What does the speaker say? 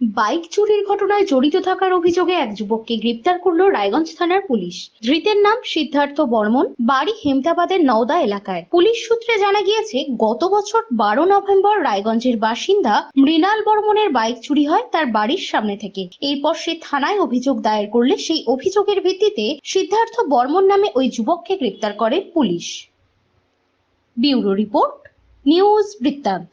Bike চুরির ঘটনায় জড়িত থাকার অভিযোগে এক যুবককে গ্রেপ্তার করল রায়গঞ্জ থানার পুলিশ। ধৃতের নাম সিদ্ধার্থ বর্মন, বাড়ি হেমতাবাদের নওদা এলাকায়। পুলিশ সূত্রে জানা গিয়েছে, গত বছর বারো নভেম্বর রায়গঞ্জের বাসিন্দা মৃণাল বর্মনের বাইক চুরি হয় তার বাড়ির সামনে থেকে। এরপর সে থানায় অভিযোগ দায়ের করলে সেই অভিযোগের ভিত্তিতে সিদ্ধার্থ বর্মন নামে ওই যুবককে গ্রেপ্তার করে পুলিশ। ব্যুরো রিপোর্ট, নিউজ বৃত্তান্ত।